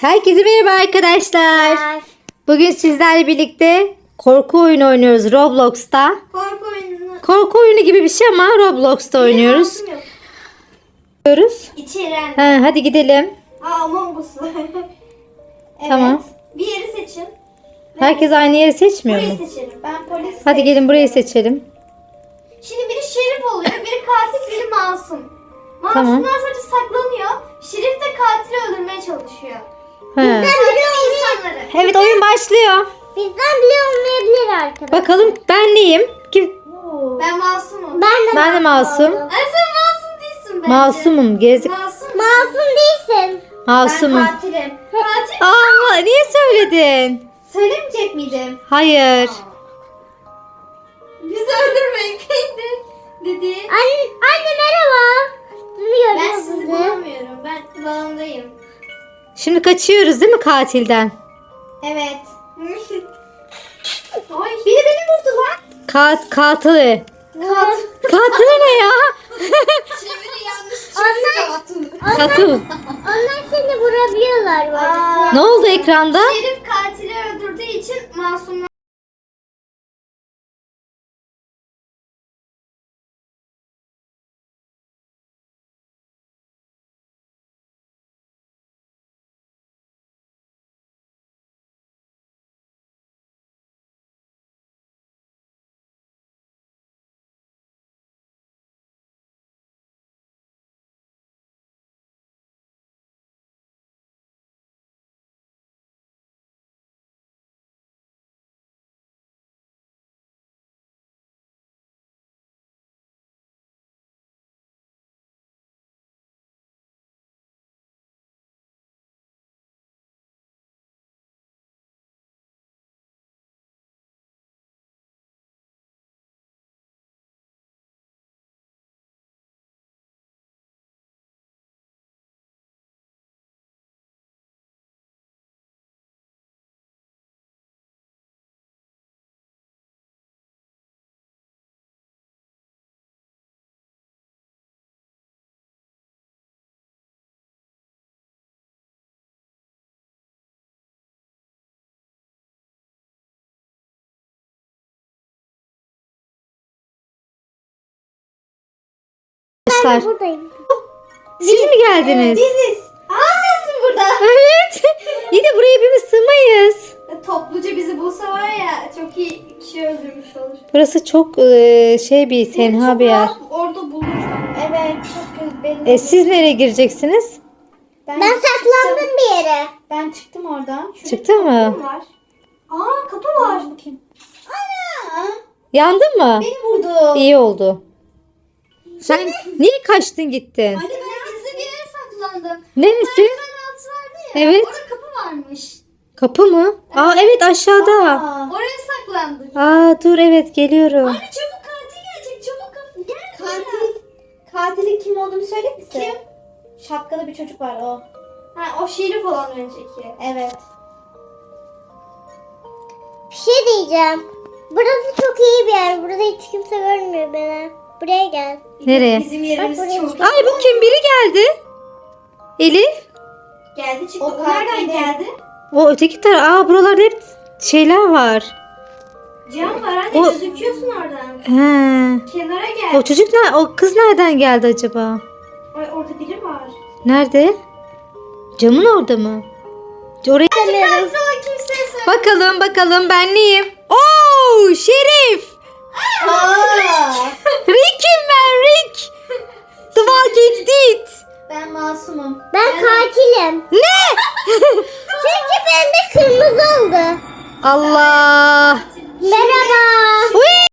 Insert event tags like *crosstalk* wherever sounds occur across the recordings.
Herkese merhaba arkadaşlar. Bugün sizlerle birlikte korku oyunu oynuyoruz Roblox'ta. Korku oyununu Korku oyunu gibi bir şey ama Roblox'ta oynuyoruz. Oynuyoruz. İçeren. Ha, hadi gidelim. Aa Among Us. *laughs* evet. Tamam. Bir yeri seçin. Herkes aynı yeri seçmiyor Burayı mu? seçelim. Ben polis. Hadi gelin burayı seçelim. Şimdi biri şerif oluyor, biri katil, biri masum. Masumlar Tamam. sadece saklanıyor. Şerif de katili öldürmeye çalışıyor. Ha. Katil insanları. Evet oyun başlıyor. Bizden bile olmayabilir arkadaşlar. Bakalım ben neyim? Kim? Ben masumum. Ben de Ben de masum. Ay sen masum değilsin bence. Masumum. Gezdik. Masum. Masum değilsin. Masumum. Ben katilim. Katil. Aa, niye söyledin? Söylemeyecek miydim? Hayır. Bizi öldürmeyin. *laughs* Dedi. Anne, anne merhaba. Duyuyorum Ben sizi sizi. bulamıyorum. Ben kulağındayım. Şimdi kaçıyoruz değil mi katilden? Evet. *laughs* Ay. Biri beni vurdu lan. Kat katili. Katil. Katili ne ya? *laughs* Çeviri yanlış çıktı. Katil. onlar seni vurabiliyorlar. arada. Aa. Ne oldu ekranda? Şerif katili öldürdüğü için masumlar Arkadaşlar Buradayım. siz mi geldiniz? Biziz. Aa nasıl burada? Evet. *laughs* Yine buraya hepimiz sığmayız. Topluca bizi bulsa var ya çok iyi kişi öldürmüş olur. Burası çok e, şey bir tenha bir yer. Orada bulur. Evet çok kötü belli. E, siz nereye gireceksiniz? Ben saklandım bir yere. Ben çıktım oradan. Şurada Çıktı mı? var. Aa kapı var. Bakayım. Ana. Yandın mı? Beni vurdu. İyi oldu. Sen niye kaçtın gittin? Anne ben gizli bir yere saklandım. Neresi? Altı vardı ya. Evet. Orada kapı varmış. Kapı mı? Aa evet aşağıda. Aa, oraya saklandık. Aa dur evet geliyorum. Anne çabuk katil gelecek. Çabuk kapı. Gel. Katil. Katilin kim olduğunu söyle misin? Kim? Şapkalı bir çocuk var o. Ha o şerif olan önceki. Evet. Bir şey diyeceğim. Burası çok iyi bir yer. Burada hiç kimse görmüyor beni. Buraya gel. Nereye? Bizim yerimiz Bak çok. Ay bu kim? Biri geldi. Elif. Geldi çıktı. O O nereden geldi? O öteki taraf. Aa buralarda hep şeyler var. Cam var anne O- gözüküyorsun oradan. He. Kenara O gel. çocuk ne? O kız nereden geldi acaba? Ay orada biri var. Nerede? Camın orada mı? Oraya o kimseye söyle. bakalım bakalım ben neyim? Oo Şerif. Aa. Rick'im ben Rick. *laughs* The Walking Dead. Ben masumum. Ben katilim. Ne? *laughs* Çünkü bende kırmızı oldu. Allah. Merhaba. Uy.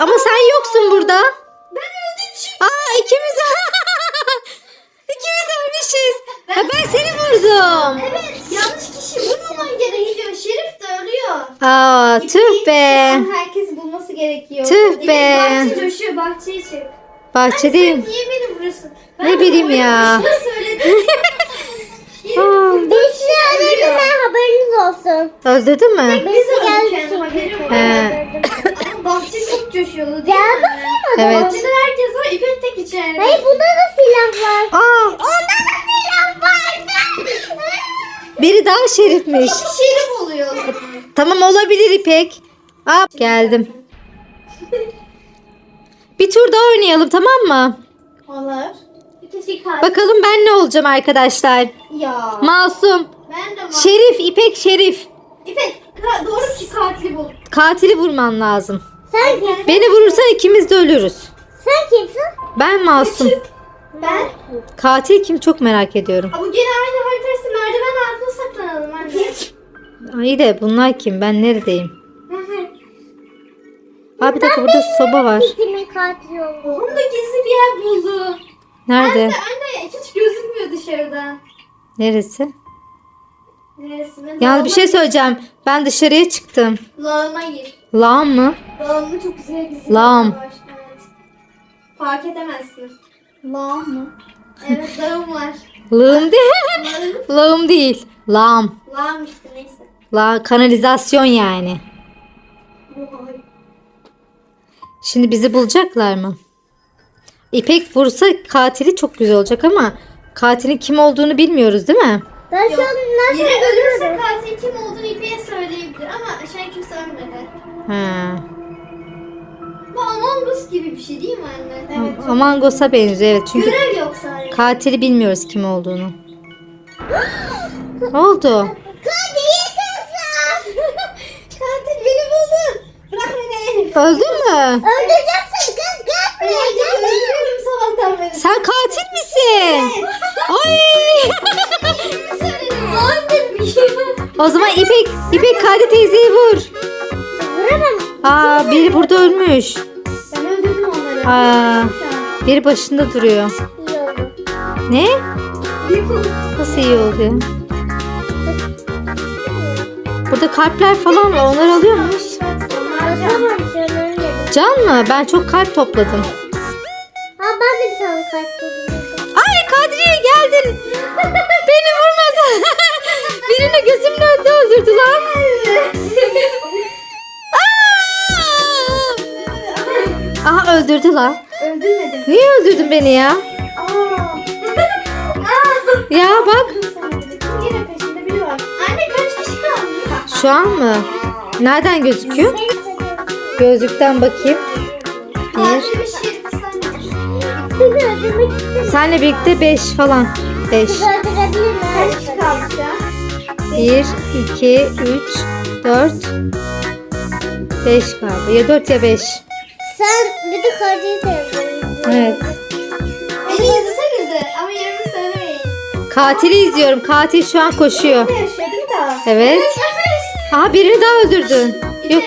Ama sen yoksun burada. Ben öldüm çünkü. Aa ikimiz *laughs* ikimiz ölmüşüz. Ha, ben seni vurdum. Evet yanlış kişi vurmaman gerekiyor. Şerif de ölüyor. Aa tüh be. Herkes bulması gerekiyor. Tüh be. Bahçe coşuyor bahçeye çık. Bahçedeyim. Niye beni vuruyorsun? Ne bileyim ya. *laughs* Öldürdüm ben haberiniz olsun. öldürdün mü? Birisi geldi. He. Ama bahçe çok coşuyordu değil Gel mi? bakayım o Evet. Bahçede herkes var. İpek tek içeride. Hayır bunda da silah var. Aa Onda da silah var. biri daha şerifmiş. Şerif oluyor. Tamam olabilir İpek. Aa geldim. *laughs* Bir tur daha oynayalım tamam mı? Olur. Katil. Bakalım ben ne olacağım arkadaşlar. Ya. Masum. Ben de var. Şerif, İpek Şerif. İpek ka- doğru ki katili bul. Katili vurman lazım. Sen kimsin? Beni vurursan ikimiz de ölürüz. Sen kimsin? Ben masum. Ben. Katil kim çok merak ediyorum. Ama gene aynı haritası merdiven altına saklanalım anne. Ay de bunlar kim? Ben neredeyim? *laughs* Aa bir dakika burada soba var. Kimin katil olduğunu. Onu da gizli bir yer buldu. Nerede? Anne anne hiç gözükmüyor dışarıdan. Neresi? Neresi? Yalnız bir şey söyleyeceğim. Ben dışarıya çıktım. Lağıma gir. Lağım mı? Lağımda çok güzel Lağım. bir var. Evet. Fark edemezsin. Lağım mı? Evet lağım var. Lağım değil. Lağım. *laughs* Lağım değil. Lağım. Lağım işte neyse. La kanalizasyon yani. Şimdi bizi bulacaklar mı? İpek vursa katili çok güzel olacak ama katilin kim olduğunu bilmiyoruz değil mi? Ben şu an nasıl ölürse ölüyorum? katil kim olduğunu İpek'e söyleyebilir ama aşağı kimse ölmedi. Ha. Bu Among Us gibi bir şey değil mi anne? Evet. Among Us'a benziyor evet çünkü Görev yok sadece. katili bilmiyoruz kim olduğunu. ne oldu? Katil kızım. *laughs* katil beni buldu. Bırak beni. Öldün mü? Öldüreceksin kız gel buraya gel. Öldürüyorum sabahtan beri. Sen katil misin? Ay! *laughs* Şey. o zaman İpek, İpek Kadir teyzeyi vur. Vuramam. Aa biri burada ölmüş. Ben öldürdüm onları. Aa biri başında duruyor. İyi oldu. Ne? Nasıl iyi oldu? Burada kalpler falan var. Onları alıyor muyuz? Can mı? Ben çok kalp topladım. Aha öldürdü lan. Öldürmedim. Niye öldürdün beni ya? Aa. *laughs* Ya bak. Kim gene peşinde biri var. Anne kaç kişi kaldı? Şu an mı? Nereden gözüküyor? Gözlükten bakayım. Bir. Şey. *laughs* Senle birlikte 5 falan. 5. Sizi öldürebilirim. kaç kişi kaldı şu an? 1, 2, 3, 4, 5 galiba. Ya 4 ya 5. Sen bir de kardeşi de öldürdün. Evet. Beni izlesenize ama yerimi söylemeyin. Katili izliyorum. Katil şu an koşuyor. Ne? Evet. Aha birini daha öldürdün. Yok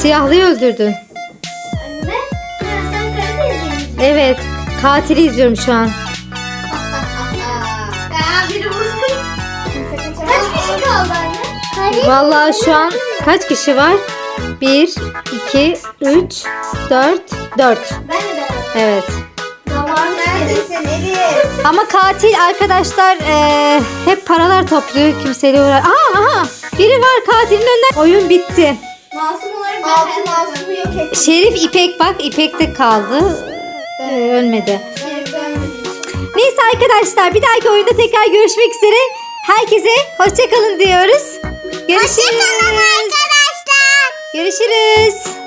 siyahlıyı öldürdün. Anne. Sen karate izleyin. Evet. Katili izliyorum şu an. *laughs* Ya biri vurdu. Kaç kişi kaldı anne? Vallahi şu an kaç kişi var? 1, 2, 3, 4, 4. Ben de beraber. Evet. Zaman neredesin Elif? Ama katil arkadaşlar eee, hep paralar topluyor. Kimseyle uğrar. Aha aha. Biri var katilin önünden. Oyun bitti. Masum olarak ben Altı masumu yok ettim. Şerif İpek bak İpek de kaldı. Ee, ölmedi. Şerif ölmedi. Neyse arkadaşlar bir dahaki oyunda tekrar görüşmek üzere. Herkese hoşçakalın diyoruz. Görüşürüz. arkadaşlar. Görüşürüz.